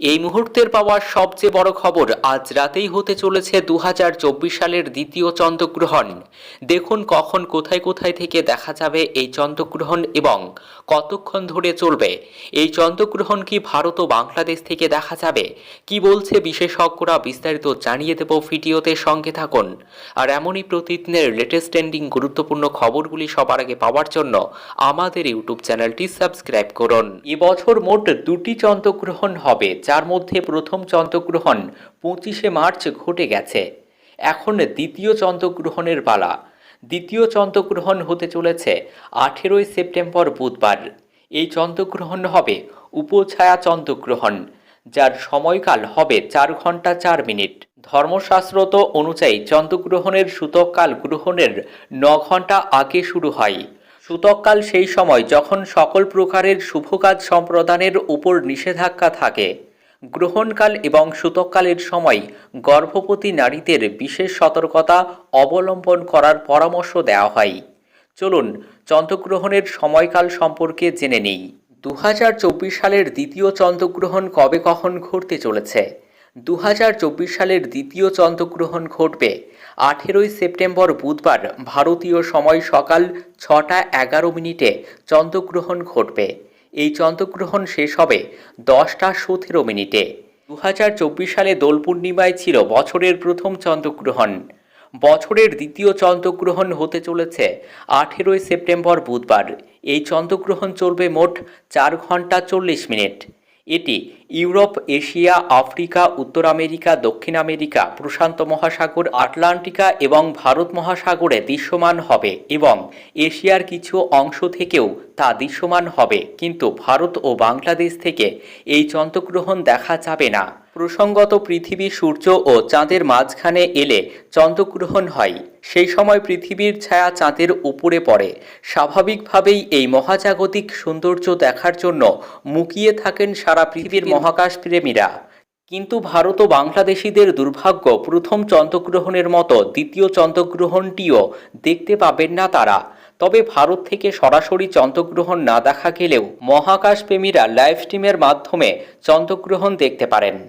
এই মুহূর্তের পাওয়া সবচেয়ে বড় খবর আজ রাতেই হতে চলেছে দু হাজার চব্বিশ সালের দ্বিতীয় চন্দ্রগ্রহণ। দেখুন কখন কোথায় কোথায় থেকে দেখা যাবে এই চন্দ্রগ্রহণ এবং কতক্ষণ ধরে চলবে। এই চন্দ্রগ্রহণ কি ভারত ও বাংলাদেশ থেকে দেখা যাবে? কি বলছে বিশেষজ্ঞরা বিস্তারিত জানিয়ে দেব ভিডিওতে সঙ্গে থাকুন। আর এমনই প্রতিদিনের লেটেস্ট ট্রেন্ডিং গুরুত্বপূর্ণ খবরগুলি সবার আগে পাওয়ার জন্য আমাদের ইউটিউব চ্যানেলটি সাবস্ক্রাইব করুন। এবছর মোট দুটি চন্দ্রগ্রহণ হবে যার মধ্যে প্রথম চন্দ্রগ্রহণ পঁচিশে মার্চ ঘটে গেছে। এখন দ্বিতীয় চন্দ্রগ্রহণের পালা। দ্বিতীয় চন্দ্রগ্রহণ হতে চলেছে আঠেরোই সেপ্টেম্বর বুধবার। এই চন্দ্রগ্রহণ হবে উপছায়া চন্দ্রগ্রহণ, যার সময়কাল হবে চার ঘণ্টা চার মিনিট। ধর্মশাস্ত্রত অনুযায়ী চন্দ্রগ্রহণের সূতককাল গ্রহণের ন ঘণ্টা আগে শুরু হয়। সূতককাল সেই সময় যখন সকল প্রকারের শুভ কাজ সম্প্রদানের উপর নিষেধাজ্ঞা থাকে। গ্রহণকাল এবং সূতককালের সময় গর্ভবতী নারীদের বিশেষ সতর্কতা অবলম্বন করার পরামর্শ দেওয়া হয়। চলুন চন্দ্রগ্রহণের সময়কাল সম্পর্কে জেনে নেই। দু হাজার চব্বিশ সালের দ্বিতীয় চন্দ্রগ্রহণ কবে কখন ঘটতে চলেছে? দু হাজার চব্বিশ সালের দ্বিতীয় চন্দ্রগ্রহণ ঘটবে আঠেরোই সেপ্টেম্বর বুধবার। ভারতীয় সময় সকাল ছটা এগারো মিনিটে চন্দ্রগ্রহণ ঘটবে। এই চন্দ্রগ্রহণ শেষ হবে দশটা সতেরো মিনিটে। দু হাজার চব্বিশ সালে দোল পূর্ণিমায় ছিল বছরের প্রথম চন্দ্রগ্রহণ। বছরের দ্বিতীয় চন্দ্রগ্রহণ হতে চলেছে আঠেরোই সেপ্টেম্বর বুধবার। এই চন্দ্রগ্রহণ চলবে মোট চার ঘণ্টা চল্লিশ মিনিট। এটি ইউরোপ, এশিয়া, আফ্রিকা, উত্তর আমেরিকা, দক্ষিণ আমেরিকা, প্রশান্ত মহাসাগর, আটলান্টিকা এবং ভারত মহাসাগরে দৃশ্যমান হবে এবং এশিয়ার কিছু অংশ থেকেও তা দৃশ্যমান হবে। কিন্তু ভারত ও বাংলাদেশ থেকে এই চন্দ্রগ্রহণ দেখা যাবে না। প্রসঙ্গত পৃথিবী সূর্য ও চাঁদের মাঝখানে এলে চন্দ্রগ্রহণ হয়। সেই সময় পৃথিবীর ছায়া চাঁদের উপরে পড়ে। স্বাভাবিকভাবেই এই মহাজাগতিক সৌন্দর্য দেখার জন্য মুকিয়ে থাকেন সারা পৃথিবীর মহাকাশ প্রেমীরা। কিন্তু ভারত ও বাংলাদেশিদের দুর্ভাগ্য, প্রথম চন্দ্রগ্রহণের মতো দ্বিতীয় চন্দ্রগ্রহণটিও দেখতে পাবেন না তারা। তবে ভারত থেকে সরাসরি চন্দ্রগ্রহণ না দেখা গেলেও মহাকাশ প্রেমীরা লাইভ স্ট্রিমের মাধ্যমে চন্দ্রগ্রহণ দেখতে পারেন।